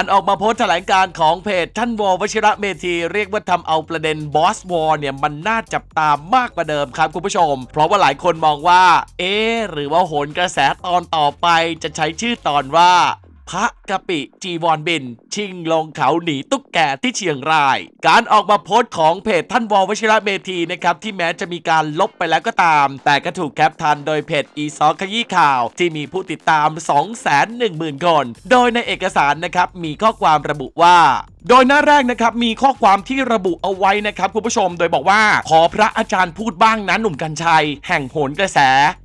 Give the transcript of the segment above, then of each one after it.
การออกมาโพสต์แถลงการของเพจท่านวอวชิระเมธี เรียกว่าทำเอาประเด็นบอสวอเนี่ยมันน่าจับตามากกว่าเดิมครับคุณผู้ชม เพราะว่าหลายคนมองว่า เอ๊หรือว่าโหนกระแสตอนต่อไปจะใช้ชื่อตอนว่า พระกะปิจีวรบิน ชิงลงเขาหนีตุ๊กแกที่เชียงราย การออกมาโพสต์ของเพจท่านวอวชิระเมธีนะครับที่แม้จะมีการลบไปแล้วก็ตาม แต่ก็ถูกแคปทันโดยเพจอีซอขยี้ข่าว ที่มีผู้ติดตาม 210,000 คน โดยในเอกสารนะครับมีข้อความระบุว่า โดยหน้าแรกนะครับมีข้อความที่ระบุเอาไว้นะครับคุณผู้ชมโดยบอกว่าขอพระอาจารย์พูดบ้างนะหนุ่มกัญชัย แห่งโหนกระแส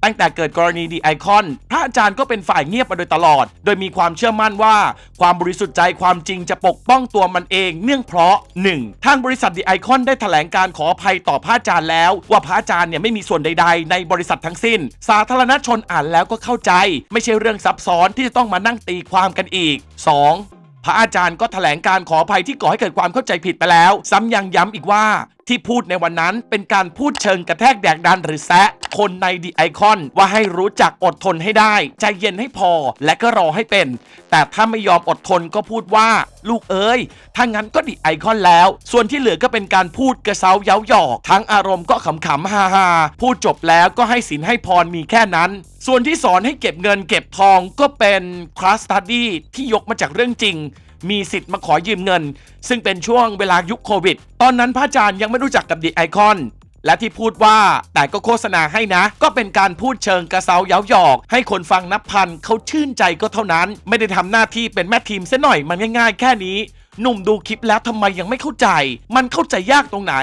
ตั้งแต่เกิดกรณีดีไอคอน พระอาจารย์ก็เป็นฝ่ายเงียบมาโดยตลอด โดยมีความเชื่อมั่นว่า ความบริสุทธิ์ใจความจริงจะปกป้องตัวมันเอง เนื่องเพราะ 1. ทางบริษัทดีไอคอนได้แถลงการขออภัยต่อพระอาจารย์แล้ว ว่าพระอาจารย์เนี่ยไม่มีส่วนใด ๆ ในบริษัททั้งสิ้น สาธารณชนอ่านแล้วก็เข้าใจ ไม่ใช่เรื่องซับซ้อนที่จะต้องมานั่งตีความกันอีก 2. พระอาจารย์ก็แถลงการขออภัยที่ก่อให้เกิดความเข้าใจผิดไปแล้ว ซ้ำยังย้ำอีกว่า ที่พูดในวันนั้นเป็นการพูดเชิงกระแทกแดกดันหรือแซะคนในดีไอคอนว่าให้รู้จักอดทนให้ได้ ใจเย็นให้พอและก็รอให้เป็น แต่ถ้าไม่ยอมอดทนก็พูดว่า ลูกเอ้ย ถ้างั้นก็ดีไอคอนแล้ว ส่วนที่เหลือก็เป็นการพูดกระเซาเย้าหยอก ทั้งอารมณ์ก็ขำๆฮาฮาพูดจบแล้วก็ให้สินให้พรมีแค่นั้น ส่วนที่สอนให้เก็บเงินเก็บทองก็เป็นคลาสตัดดี้ที่ยกมาจากเรื่องจริง มีสิทธิ์มาขอยืมเงิน ซึ่งเป็นช่วงเวลายุคโควิด ตอนนั้นพระอาจารย์ยังไม่รู้จักกับดีไอคอนและที่พูดว่าแต่ก็โฆษณาให้นะ ก็เป็นการพูดเชิงกระเซาเย้าหยอก ให้คนฟังนับพันเขาชื่นใจก็เท่านั้น ไม่ได้ทำหน้าที่เป็นแม่ทีมเสหน่อยมันง่ายๆ แค่นี้ หนุ่มดูคลิปแล้วทำไมยังไม่เข้าใจ มันเข้าใจยากตรงไหน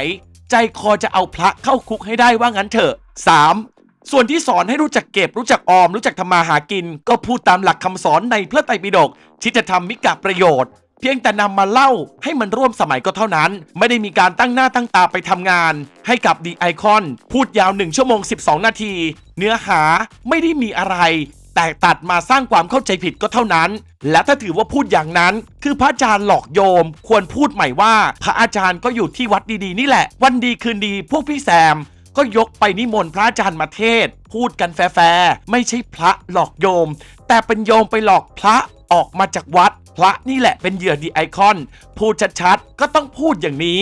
ใจคอจะเอาพระเข้าคุกให้ได้ว่างั้นเถอะ 3. ส่วนที่สอนให้รู้จักเก็บรู้จักออม รู้จักทำมาหากิน ก็พูดตามหลักคำสอนในพระไตรปิฎกที่จะทำมิกะประโยชน์ เพียงแต่นำมาเล่าให้มันร่วมสมัยก็เท่านั้น ไม่ได้มีการตั้งหน้าตั้งตาไปทำงาน ให้กับดีไอคอนพูดยาว 1 ชั่วโมง 12 นาที เนื้อหาไม่ได้มีอะไร แต่ตัดมาสร้างความเข้าใจผิดก็เท่านั้น และถ้าถือว่าพูดอย่างนั้น คือพระอาจารย์หลอกโยม ควรพูดใหม่ว่า พระอาจารย์ก็อยู่ที่วัดดีๆนี่แหละ วันดีคืนดีพวกพี่แซม ก็ยกไปนิมนต์พระอาจารย์มาเทศ พูดกันแฟร์ไม่ใช่พระหลอกโยม แต่เป็นโยมไปหลอกพระออกมาจากวัด พระนี่แหละเป็นเหยื่อดีไอคอน พูดชัดๆ ก็ต้องพูดอย่างนี้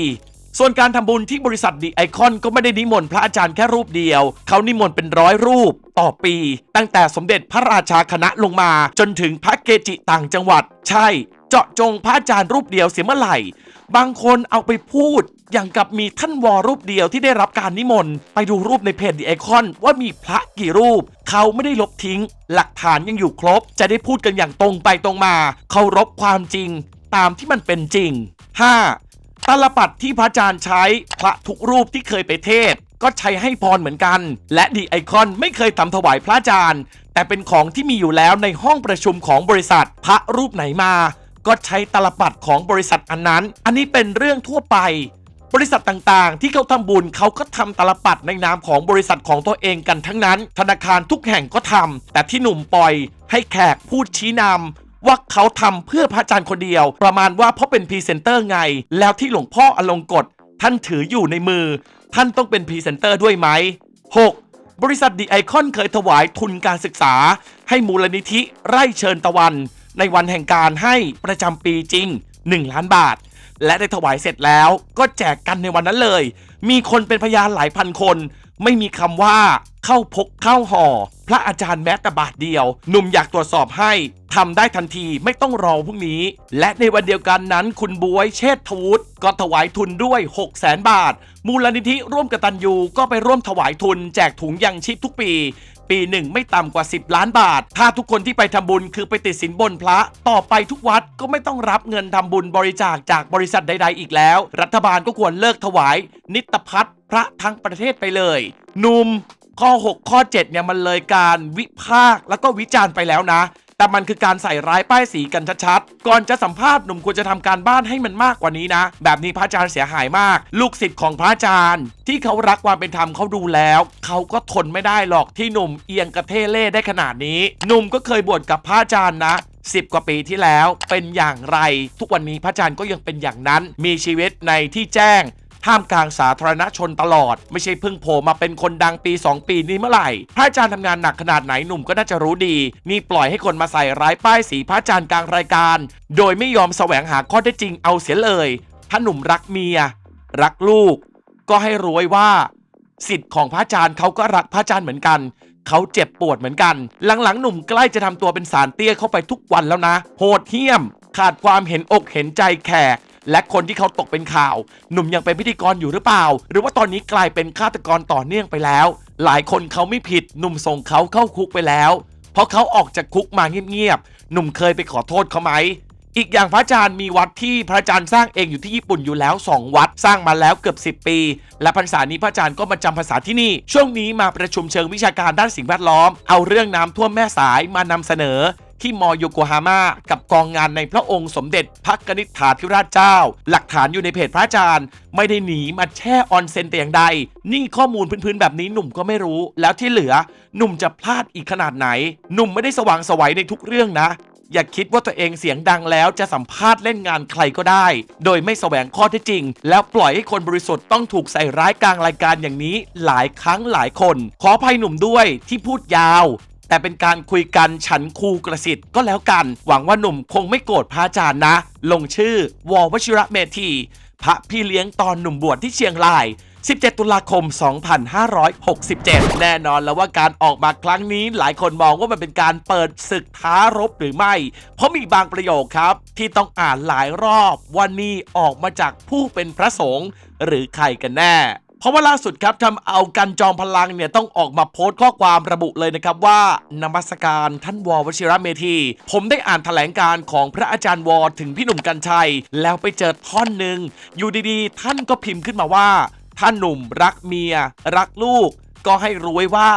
4. ส่วนการทำบุญที่บริษัทดีไอคอนก็ไม่ได้นิมนต์พระอาจารย์แค่รูปเดียว เขานิมนต์เป็นร้อยรูปต่อปี ตั้งแต่สมเด็จพระราชาคณะลงมาจนถึงพระเกจิต่างจังหวัด ใช่ เจาะจงพระอาจารย์รูปเดียวเสียเมื่อไหร่ บางคนเอาไปพูด อย่างกับมีท่านวอรูปเดียวที่ได้รับการนิมนต์ ไปดูรูปในเพจดีไอคอนว่ามีพระกี่รูป เขาไม่ได้ลบทิ้ง หลักฐานยังอยู่ครบ จะได้พูดกันอย่างตรงไปตรงมา เคารพความจริง ตามที่มันเป็นจริง 5. ตลปัดที่พระอาจารย์ใช้พระทุกรูปที่เคยไปเทศ ก็ใช้ให้พรเหมือนกัน และดีไอคอนไม่เคยทำถวายพระอาจารย์ แต่เป็นของที่มีอยู่แล้วในห้องประชุมของบริษัท พระรูปไหนมา ก็ใช้ตลปัดของบริษัทอันนั้น อันนี้เป็นเรื่องทั่วไป บริษัทต่างๆ ที่เขาทำบุญเขาก็ทำตลปัดในนามของบริษัทของตัวเองกันทั้งนั้น ธนาคารทุกแห่งก็ทำแต่ที่หนุ่มปล่อยให้แขกพูดชี้นำว่าเขาทำเพื่อพระอาจารย์คนเดียว ประมาณว่าเพราะเป็นพรีเซนเตอร์ไง แล้วที่หลวงพ่ออลงกฎท่านถืออยู่ในมือ ท่านต้องเป็นพรีเซนเตอร์ด้วยไหม 6. บริษัทดีไอคอนเคยถวายทุนการศึกษา ให้มูลนิธิไร่เชิญตะวัน ในวันแห่งการให้ประจำปีจริง 1 ล้านบาท และได้ถวายเสร็จแล้วก็แจกกันในวันนั้นเลย มีคนเป็นพยานหลายพันคน ไม่มีคำว่าเข้าพกเข้าห่อ พระอาจารย์แม้แต่บาทเดียว หนุ่มอยากตรวจสอบให้ทำได้ทันทีไม่ต้องรอพรุ่งนี้ และในวันเดียวกันนั้น คุณบวยเชษฐวุฒิก็ถวายทุนด้วย 6 0 0 0 0 0บาท มูลนิธิร่วมกตัญญูก็ไปร่วมถวายทุนแจกถุงยังชีพทุกปี ปีหนึ่งไม่ต่ำกว่า 10 ล้านบาท ถ้าทุกคนที่ไปทำบุญคือไปติดสินบนพระ ต่อไปทุกวัดก็ไม่ต้องรับเงินทำบุญบริจาคจากบริษัทใด ๆ อีกแล้ว รัฐบาลก็ควรเลิกถวาย นิตพัฒน์พระทั้งประเทศไปเลยหนุ่มข้อ 6 ข้อ 7 เนี่ยมันเลยการวิพากษ์แล้วก็วิจารณ์ไปแล้วนะ แต่มันคือการใส่ร้ายป้ายสีกันชัดๆ ก่อนจะสัมภาษณ์หนุ่มควรจะทำการบ้านให้มันมากกว่านี้นะ แบบนี้พระอาจารย์เสียหายมาก ลูกศิษย์ของพระอาจารย์ ที่เขารักความเป็นธรรมเขาดูแล้ว เขาก็ทนไม่ได้หรอกที่หนุ่มเอียงกระเทเล่ได้ขนาดนี้หนุ่มก็เคยบวชกับพระอาจารย์นะ10กว่าปีที่แล้วเป็นอย่างไร ทุกวันนี้พระอาจารย์ก็ยังเป็นอย่างนั้น มีชีวิตในที่แจ้ง ท่ามกลางสาธารณชนตลอด ไม่ใช่เพิ่งโผล่มาเป็นคนดังปี 2 ปีนี้เมื่อไหร่ พระอาจารย์ทำงานหนักขนาดไหนหนุ่มก็น่าจะรู้ดี นี่ปล่อยให้คนมาใส่ร้ายป้ายสีพระอาจารย์กลางรายการ โดยไม่ยอมแสวงหาข้อเท็จจริงเอาเสียเลย ถ้าหนุ่มรักเมีย รักลูก ก็ให้รู้ไว้ว่า สิทธิ์ของพระอาจารย์เขาก็รักพระอาจารย์เหมือนกันเขาเจ็บปวดเหมือนกัน หลังๆ หนุ่มใกล้จะทำตัวเป็นสารเตี้ยเข้าไปทุกวันแล้วนะ โหดเหี้ยม ขาดความเห็นอกเห็นใจแขก และคนที่เขาตกเป็นข่าว หนุ่มยังเป็นพิธีกรอยู่หรือเปล่า หรือว่าตอนนี้กลายเป็นฆาตกรต่อเนื่องไปแล้ว หลายคนเขาไม่ผิดหนุ่มส่งเขาเข้าคุกไปแล้ว เพราะเขาออกจากคุกมาเงียบๆหนุ่มเคยไปขอโทษเขาไหมอีกอย่างพระอาจารย์มีวัดที่พระอาจารย์สร้างเองอยู่ที่ญี่ปุ่นอยู่แล้ว 2 วัดสร้างมาแล้วเกือบ 10 ปี และพรรษานี้พระอาจารย์ก็มาจำพรรษาที่นี่ ช่วงนี้มาประชุมเชิงวิชาการด้านสิ่งแวดล้อม เอาเรื่องน้ำท่วมแม่สายมานำเสนอ ที่มโยโกฮาม่ากับกองงานในพระองค์สมเด็จพระกนิษฐาธิราชเจ้า หลักฐานอยู่ในเพจพระอาจารย์ ไม่ได้หนีมาแช่ออนเซนแต่อย่างใด นี่ข้อมูลพื้นๆแบบนี้หนุ่มก็ไม่รู้ แล้วที่เหลือหนุ่มจะพลาดอีกขนาดไหน หนุ่มไม่ได้สว่างสวัยในทุกเรื่องนะอย่าคิดว่าตัวเองเสียงดังแล้วจะสัมภาษณ์เล่นงานใครก็ได้ โดยไม่แสวงข้อเท็จจริง แล้วปล่อยให้คนบริสุทธิ์ต้องถูกใส่ร้ายกลางรายการอย่างนี้ หลายครั้งหลายคน ขออภัยหนุ่มด้วยที่พูดยาว แต่เป็นการคุยกันฉันครูกระสิทธิ์ก็แล้วกัน หวังว่าหนุ่มคงไม่โกรธพระอาจารย์นะ ลงชื่อ ววชิระเมธีพระพี่เลี้ยงตอนหนุ่มบวชที่เชียงราย 17 ตุลาคม 2567 แน่นอนแล้วว่าการออกมาครั้งนี้หลายคนมองว่ามันเป็นการเปิดศึกท้ารบหรือไม่ เพราะมีบางประโยคครับ ที่ต้องอ่านหลายรอบว่านี่ออกมาจากผู้เป็นพระสงฆ์หรือใครกันแน่ เพราะว่าล่าสุดครับทำเอากันจอมพลังเนี่ยต้องออกมาโพสต์ข้อความระบุเลยนะครับว่านมัสการท่านววชิระเมธี ผมได้อ่านแถลงการของพระอาจารย์วอถึงพี่หนุ่มกัญชัย แล้วไปเจอท่อนหนึ่งอยู่ดีๆ ท่านก็พิมพ์ขึ้นมาว่าถ้านหนุ่มรักเมีย รักลูก ก็ให้รู้ไว้ว่า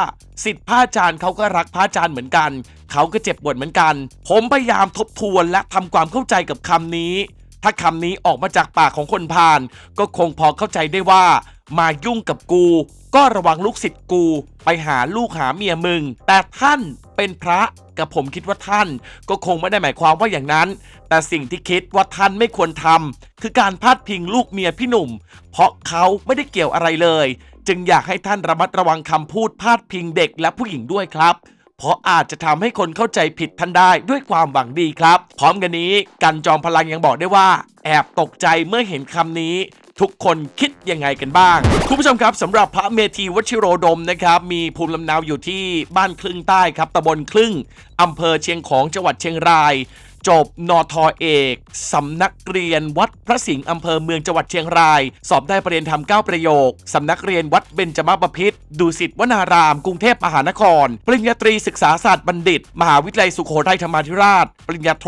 สิทธิ์พระอาจารย์เขาก็รักพระอาจารย์เหมือนกัน เขาก็เจ็บปวดเหมือนกัน ผมพยายามทบทวนและทำความเข้าใจกับคำนี้ ถ้าคำนี้ออกมาจากปากของคนพาลก็คงพอเข้าใจได้ว่ามายุ่งกับกู ก็ระวังลูกศิษย์กู ไปหาลูกหาเมียมึง แต่ท่านเป็นพระกับผมคิดว่าท่าน ก็คงไม่ได้หมายความว่าอย่างนั้น แต่สิ่งที่คิดว่าท่านไม่ควรทำคือการพาดพิงลูกเมียพี่หนุ่ม เพราะเขาไม่ได้เกี่ยวอะไรเลย จึงอยากให้ท่านระมัดระวังคำพูดพาดพิงเด็กและผู้หญิงด้วยครับเพราะอาจจะทำให้คนเข้าใจผิดท่านได้ด้วยความหวังดีครับ พร้อมกันนี้กันจอมพลังยังบอกได้ว่า แอบตกใจเมื่อเห็นคำนี้ ทุกคนคิดยังไงกันบ้าง คุณผู้ชมครับสำหรับพระเมธีวชิโรดมนะครับมีภูมิลำเนาอยู่ที่บ้านครึ่งใต้ครับตำบลครึ่งอำเภอเชียงของจังหวัดเชียงราย จบ นทอเอกสำนักเรียนวัดพระสิงห์อำเภอเมืองจังหวัดเชียงราย สอบได้ประเด็นทำ9ประโยคสำนักเรียนวัดเบญจมบพิตรดุสิตวนาราม กรุงเทพมหานคร ปริญญาตรีศึกษาศาสตร์บัณฑิต มหาวิทยาลัยสุโขทัยธรรมาธิราช ปริญญาโท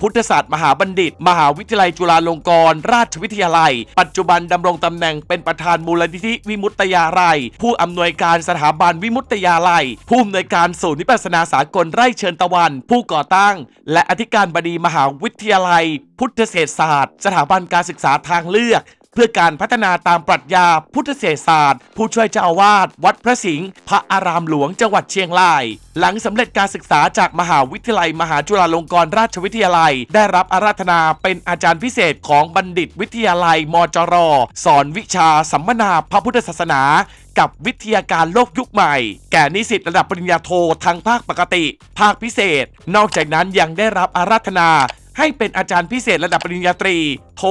พุทธศาสตร์มหาบัณฑิต มหาวิทยาลัยจุฬาลงกรณราชวิทยาลัย ปัจจุบันดำรงตำแหน่งเป็นประธานมูลนิธิวิมุตตยาลัยผู้อำนวยการสถาบันวิมุตตยาลัยผู้อำนวยการศูนย์วิปัสสนาสากลไร่เชิญตะวัน ผู้ก่อตั้ง และอธิการบดีมหาวิทยาลัย พุทธเศรษฐศาสตร์ สถาบันการศึกษาทางเลือก เพื่อการพัฒนาตามปรัชญาพุทธเศรษฐศาสตร์ ผู้ช่วยเจ้าอาวาสวัดพระสิงห์พระอารามหลวงจังหวัดเชียงราย หลังสำเร็จการศึกษาจากมหาวิทยาลัย มหาจุฬาลงกรณราชวิทยาลัย ได้รับอาราธนาเป็นอาจารย์พิเศษของบัณฑิตวิทยาลัยมจร สอนวิชาสัมมนาพระพุทธศาสนากับวิทยาการโลกยุคใหม่ แก่นิสิตระดับปริญญาโททางภาคปกติ ภาคพิเศษ นอกจากนั้นยังได้รับอาราธนา ให้เป็นอาจารย์พิเศษระดับปริญญาตรี โท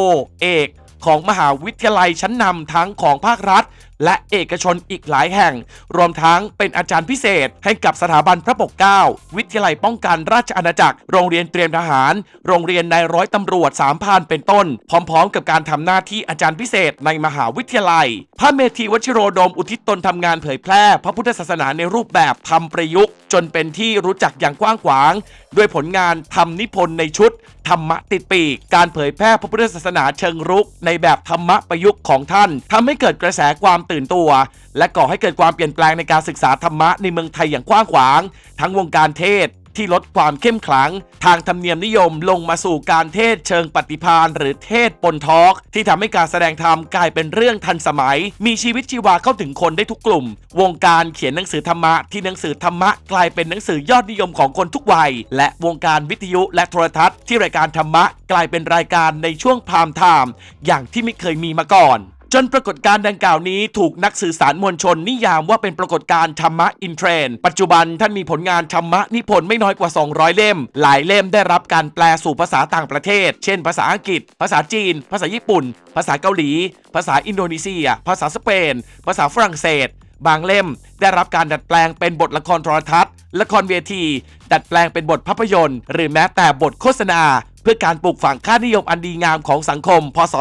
เอก ของมหาวิทยาลัยชั้นนำทั้งของภาครัฐ และเอกชนอีกหลายแห่ง รวมทั้งเป็นอาจารย์พิเศษ ให้กับสถาบันพระปกเกล้าวิทยาลัยป้องกันราชอาณาจักร โรงเรียนเตรียมทหาร โรงเรียนนายร้อยตำรวจสามพรานเป็นต้น พร้อม ๆ กับการทำหน้าที่อาจารย์พิเศษในมหาวิทยาลัย พระเมธีวชิโรดมอุทิศตนทำงานเผยแพร่ พระพุทธศาสนาในรูปแบบธรรมประยุกต์ จนเป็นที่รู้จักอย่างกว้างขวาง ด้วยผลงานทำนิพนธ์ในชุด ธรรมะติดปีก การเผยแพร่พระพุทธศาสนาเชิงรุก ในแบบธรรมะประยุกต์ของท่านทำให้เกิดกระแสความตื่นตัว และก่อให้เกิดความเปลี่ยนแปลงในการศึกษาธรรมะในเมืองไทยอย่างกว้างขวาง ทั้งวงการเทศที่ลดความเข้มขลัง ทางธรรมเนียมนิยมลงมาสู่การเทศเชิงปฏิพานหรือเทศปนทอล์กที่ทำให้การแสดงธรรมกลายเป็นเรื่องทันสมัย มีชีวิตชีวาเข้าถึงคนได้ทุกกลุ่ม วงการเขียนหนังสือธรรมะที่หนังสือธรรมะกลายเป็นหนังสือยอดนิยมของคนทุกวัย และวงการวิทยุและโทรทัศน์ที่รายการธรรมะกลายเป็นรายการในช่วงพามไทม์อย่างที่ไม่เคยมีมาก่อน จนปรากฏการณ์ดังกล่าวนี้ถูกนักสื่อสารมวลชนนิยามว่าเป็นปรากฏการณ์ธรรมะอินเทรนด์ปัจจุบันท่านมีผลงานธรรมะนิพนธ์ไม่น้อยกว่า 200 เล่ม หลายเล่มได้รับการแปลสู่ภาษาต่างประเทศ เช่น ภาษาอังกฤษ ภาษาจีน ภาษาญี่ปุ่น ภาษาเกาหลี ภาษาอินโดนีเซีย ภาษาสเปน ภาษาฝรั่งเศส บางเล่มได้รับการดัดแปลงเป็นบทละครโทรทัศน์ ละครเวที ดัดแปลงเป็นบทภาพยนตร์ หรือแม้แต่บทโฆษณา เพื่อการปลูกฝังค่านิยมอันดีงามของสังคม พศ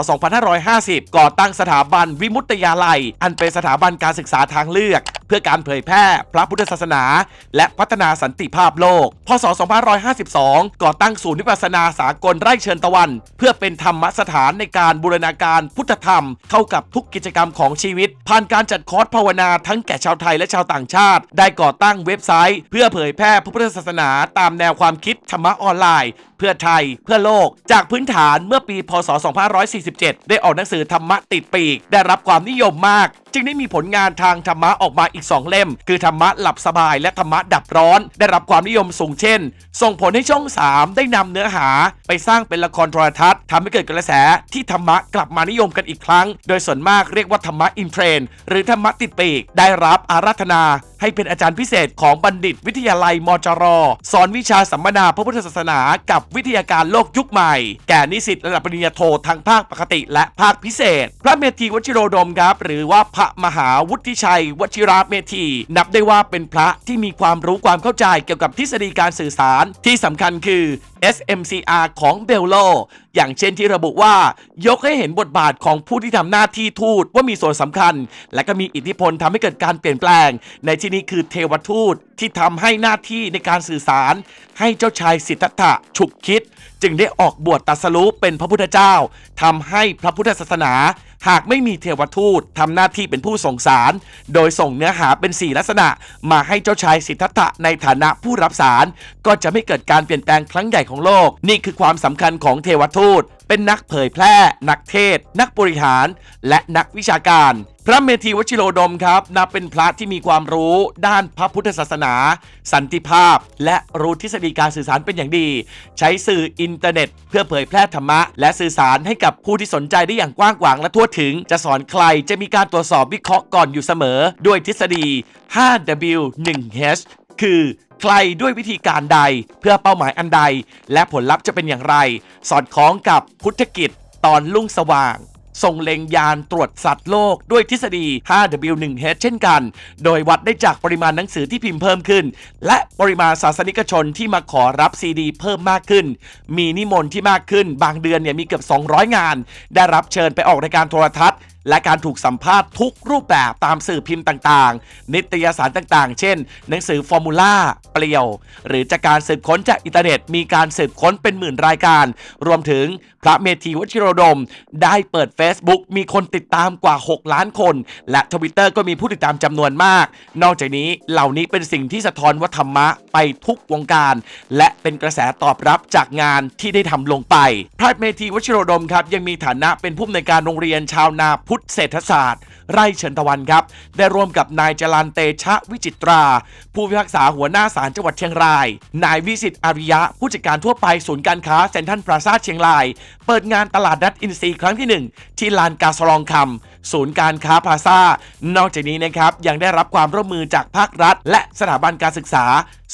2550 ก่อตั้งสถาบันวิมุตติยาลัย อันเป็นสถาบันการศึกษาทางเลือก เพื่อการเผยแพร่พระพุทธศาสนา และพัฒนาสันติภาพโลก พศ 2552 ก่อตั้งศูนย์วิปัสสนาสากลไร่เชิญตะวัน เพื่อเป็นธรรมสถานในการบูรณาการพุทธธรรม เข้ากับทุกกิจกรรมของชีวิต ผ่านการจัดคอร์สภาวนาทั้งแก่ชาวไทยและชาวต่างชาติ ได้ก่อตั้งเว็บไซต์ เพื่อเผยแพร่พระพุทธศาสนา ตามแนวความคิดธรรมะออนไลน์ เพื่อไทยเพื่อโลก จากพื้นฐานเมื่อปีพศ 2547 ได้ออกหนังสือธรรมะติดปีก ได้รับความนิยมมากจึงได้มีผลงานทางธรรมะออกมาอีก 2 เล่ม คือธรรมะหลับสบายและธรรมะดับร้อน ได้รับความนิยมสูงเช่น ส่งผลให้ช่อง 3 ได้นำเนื้อหา ไปสร้างเป็นละครโทรทัศน์ทำให้เกิดกระแสที่ธรรมะกลับมานิยมกันอีกครั้ง โดยส่วนมากเรียกว่าธรรมะอินเทรนหรือธรรมะติดปีก ได้รับอาราธนา ให้เป็นอาจารย์พิเศษของบัณฑิต วิทยาลัยมจร สอนวิชาสัมมนาพระพุทธศาสนา กับวิทยาการโลกยุคใหม่ แก่นิสิตระดับปริญญาโททั้งภาคปกติ และภาคพิเศษ พระเมธีวชิโรดมครับ หรือว่าพระมหาวุฒิชัย วชิระเมธี นับได้ว่าเป็นพระที่มีความรู้ความเข้าใจเกี่ยวกับทฤษฎีการสื่อสาร ที่สำคัญคือ SMCR ของเบลโล อย่างเช่นที่ระบุว่า ยกให้เห็นบทบาทของผู้ที่ทำหน้าที่ทูตว่ามีส่วนสำคัญ และก็มีอิทธิพลทำให้เกิดการเปลี่ยนแปลง ในที่นี้คือเทวทูตที่ทำให้หน้าที่ในการสื่อสาร ให้เจ้าชายสิทธัตถะฉุกคิด จึงได้ออกบวชตัสรู้เป็นพระพุทธเจ้าทำให้พระพุทธศาสนา หากไม่มีเทวทูตทำหน้าที่เป็นผู้ส่งสาร โดยส่งเนื้อหาเป็น 4 ลักษณะ มาให้เจ้าชายสิทธัตถะในฐานะผู้รับสาร ก็จะไม่เกิดการเปลี่ยนแปลงครั้งใหญ่ของโลก นี่คือความสำคัญของเทวทูต เป็นนักเผยแพร่ นักเทศน์นักบริหาร และนักวิชาการ ระเมธีวชิโรดมครับนับเป็นพระที่มีความรู้ด้านพระพุทธศาสนา สันติภาพ และรู้ทฤษฎีการสื่อสารเป็นอย่างดี ใช้สื่ออินเทอร์เน็ต เพื่อเผยแพร่ธรรมะ และสื่อสารให้กับผู้ที่สนใจได้อย่างกว้างขวางและทั่วถึง จะสอนใครจะมีการตรวจสอบวิเคราะห์ก่อนอยู่เสมอ ด้วยทฤษฎี 5W1H คือใครด้วยวิธีการใดเพื่อเป้าหมายอันใด และผลลัพธ์จะเป็นอย่างไร สอดคล้องกับพุทธกิจตอนลุ่งสว่าง ส่งเล็งยานตรวจสัตว์โลกด้วยทฤษฎี 5W1H เช่นกัน โดยวัดได้จากปริมาณหนังสือที่พิมพ์เพิ่มขึ้น และปริมาณศาสนิกชนที่มาขอรับซีดีเพิ่มมากขึ้น มีนิมนต์ที่มากขึ้น บางเดือนเนี่ยมีเกือบ 200 งาน ได้รับเชิญไปออกรายการโทรทัศน์ และการถูกสัมภาษณ์ทุกรูปแบบตามสื่อพิมพ์ต่างๆ นิตยสารต่างๆ เช่น หนังสือฟอร์มูล่าเปลี่ยว หรือจากการสืบค้นจากอินเทอร์เน็ต มีการสืบค้นเป็นหมื่นรายการ รวมถึงพระเมธีวชิโรดม ได้เปิด Facebook มีคนติดตามกว่า 6 ล้านคน และทวิตเตอร์ก็มีผู้ติดตามจำนวนมาก นอกจากนี้เหล่านี้เป็นสิ่งที่สะท้อนว่าธรรมะไปทุกวงการ และเป็นกระแสตอบรับจากงานที่ได้ทำลงไป พระเมธีวชิโรดมครับยังมีฐานะเป็นผู้อำนวยการโรงเรียนชาวนาพุทธเศรษฐศาสตร์ ไร่เชิญตะวันครับ ได้ร่วมกับนายจรันเตชะวิจิตรา ผู้พิพากษาหัวหน้าศาลจังหวัดเชียงราย นายวิสิตอาริยะผู้จัดการทั่วไปศูนย์การค้าเซ็นทรัลพลาซ่าเชียงราย เปิดงานตลาดนัดอินทรีครั้งที่ 1 ที่ลานกาสลองคำศูนย์การค้าพาซ่านอกจากนี้นะครับยังได้รับความร่วมมือจากภาครัฐ และสถาบันการศึกษา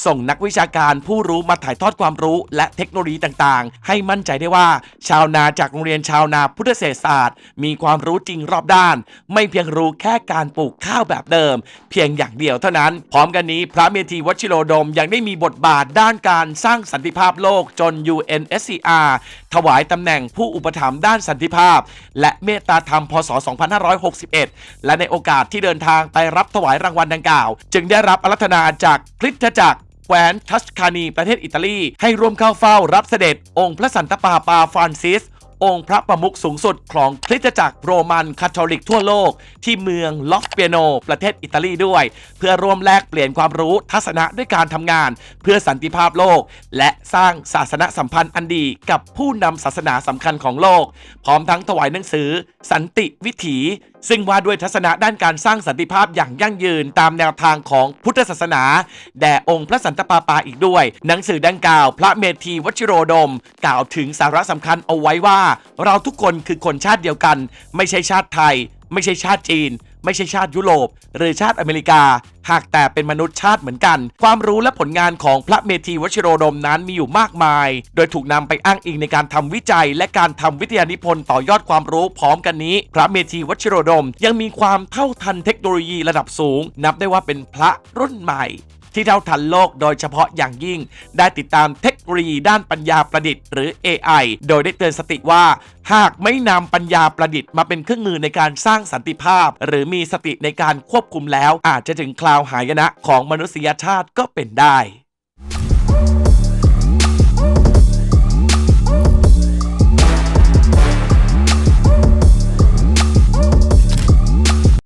ส่งนักวิชาการผู้รู้มาถ่ายทอดความรู้ และเทคโนโลยีต่างๆ ให้มั่นใจได้ว่า ชาวนาจากโรงเรียนชาวนาพุทธเศรษฐศาสตร์ มีความรู้จริงรอบด้าน ไม่เพียงรู้แค่การปลูกข้าวแบบเดิม เพียงอย่างเดียวเท่านั้น พร้อมกันนี้พระเมธีวชิโรดมยังได้มีบทบาทด้านการสร้างสันติภาพโลกจน UNSCR ถวายตำแหน่งผู้อุปถัมภ์ด้านสันติภาพ และเมตตาธรรมพศ 2561 และในโอกาสที่เดินทางไปรับถวายรางวัลดังกล่าว จึงได้รับอารัธนาจากคริสตจักรแคว้นทัสคานีประเทศอิตาลี ให้ร่วมเข้าเฝ้ารับเสด็จองค์พระสันตะปาปาฟรานซิส องค์พระประมุขสูงสุดของคริสตจักรโรมันคาทอลิกทั่วโลก ที่เมืองล็อกเปียโน ประเทศอิตาลีด้วย เพื่อร่วมแลกเปลี่ยนความรู้ทัศนะด้วยการทำงาน เพื่อสันติภาพโลก และสร้างศาสนสัมพันธ์อันดีกับผู้นำศาสนาสำคัญของโลก พร้อมทั้งถวายหนังสือ สันติวิถีซึ่งว่าด้วยทัศนะด้านการสร้างสันติภาพอย่างยั่งยืนตามแนวทางของพุทธศาสนา แด่องค์พระสันตะปาปาอีกด้วย หนังสือดังกล่าว พระเมธีวชิโรดม กล่าวถึงสาระสำคัญเอาไว้ว่า เราทุกคนคือคนชาติเดียวกัน ไม่ใช่ชาติไทย ไม่ใช่ชาติจีน ไม่ใช่ชาติยุโรป หรือชาติอเมริกา หากแต่เป็นมนุษย์ชาติเหมือนกัน ความรู้และผลงานของพระเมธีวชิโรดมนั้นมีอยู่มากมาย โดยถูกนำไปอ้างอิงในการทำวิจัย และการทำวิทยานิพนธ์ต่อยอดความรู้พร้อมกันนี้ พระเมธีวชิโรดม ยังมีความเท่าทันเทคโนโลยีระดับสูง นับได้ว่าเป็นพระรุ่นใหม่ ที่เท่าทันโลกโดยเฉพาะอย่างยิ่งได้ติดตามเทค โนโลยีด้านปัญญาประดิษฐ์หรือ AI โดยได้เตือนสติว่า หากไม่นำปัญญาประดิษฐ์มาเป็นเครื่องมือในการสร้างสันติภาพ หรือมีสติในการควบคุมแล้ว อาจจะถึงคราวหายนะของมนุษยชาติก็เป็นได้